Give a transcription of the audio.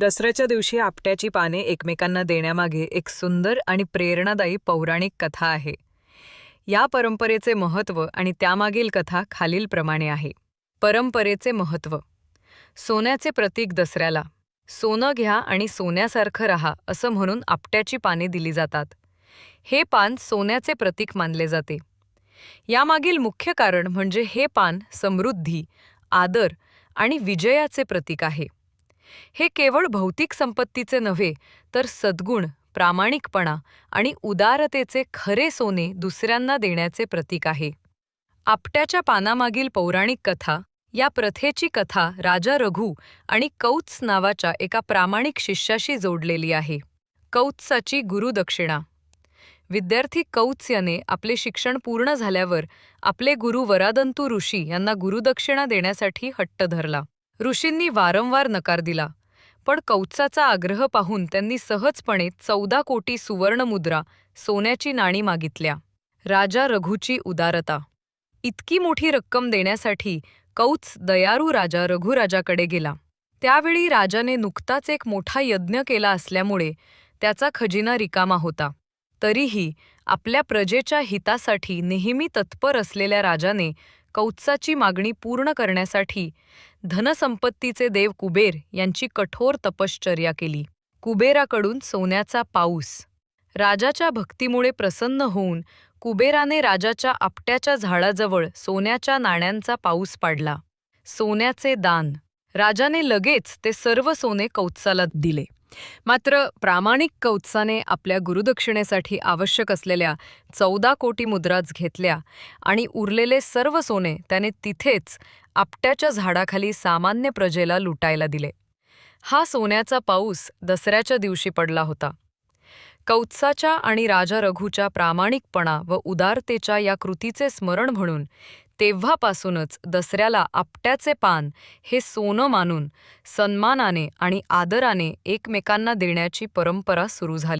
दसऱ्याच्या दिवशी आपट्याची पाने एकमेकांना देण्यामागे एक सुंदर आणि प्रेरणादायी पौराणिक कथा आहे. या परंपरेचे महत्त्व आणि त्यामागील कथा खालीलप्रमाणे आहे. परंपरेचे महत्त्व. सोन्याचे प्रतीक दसऱ्याला. सोनं घ्या आणि सोन्यासारखं राहा असं म्हणून आपट्याची पाने दिली जातात. हे पान सोन्याचे प्रतीक मानले जाते. यामागील मुख्य कारण म्हणजे हे पान समृद्धी आदर आणि विजयाचे प्रतीक आहे. हे केवळ भौतिक संपत्तीचे नव्हे तर सद्गुण प्रामाणिकपणा आणि उदारतेचे खरे सोने दुसऱ्यांना देण्याचे प्रतीक आहे. आपट्याच्या पानामागील पौराणिक कथा या प्रथेची कथा राजा रघु आणि कौत्स नावाच्या एका प्रामाणिक शिष्याशी जोडलेली आहे. कौत्साची गुरुदक्षिणा विद्यार्थी कौत्स याने आपले शिक्षण पूर्ण झाल्यावर आपले गुरु वरादंतू ऋषी यांना गुरुदक्षिणा देण्यासाठी हट्ट धरला. ऋषींनी वारंवार नकार दिला. पण कौत्साचा आग्रह पाहून त्यांनी सहजपणे चौदा कोटी सुवर्णमुद्रा सोन्याची नाणी मागितल्या. राजा रघुची उदारता. इतकी मोठी रक्कम देण्यासाठी कौत्स दयारू राजा रघुराजाकडे गेला. त्यावेळी राजाने नुकताच एक मोठा यज्ञ केला असल्यामुळे त्याचा खजिना रिकामा होता. तरीही आपल्या प्रजेच्या हितासाठी नेहमी तत्पर असलेल्या राजाने कौत्साची मागणी पूर्ण करण्यासाठी धनसंपत्तीचे देव कुबेर यांची कठोर तपश्चर्या केली. कुबेराकडून सोन्याचा पाऊस. राजाच्या भक्तीमुळे प्रसन्न होऊन कुबेराने राजाच्या आपट्याच्या झाडाजवळ सोन्याच्या नाण्यांचा पाऊस पाडला. सोन्याचे दान. राजाने लगेच ते सर्व सोने कौत्साला दिले. मात्र प्रामाणिक कौत्साने आपल्या गुरुदक्षिणेसाठी आवश्यक असलेल्या चौदा कोटी मुद्राच घेतल्या आणि उरलेले सर्व सोने त्याने तिथेच आपट्याच्या झाडाखाली सामान्य प्रजेला लुटायला दिले. हा सोन्याचा पाऊस दसऱ्याच्या दिवशी पडला होता. कौत्साच्या आणि राजा रघूच्या प्रामाणिकपणा व उदारतेच्या या कृतीचे स्मरण म्हणून तेव्हापासूनच दसऱ्याला आपट्याचे पान हे सोनं मानून सन्मानाने आणि आदराने एकमेकांना देण्याची परंपरा सुरू झाली.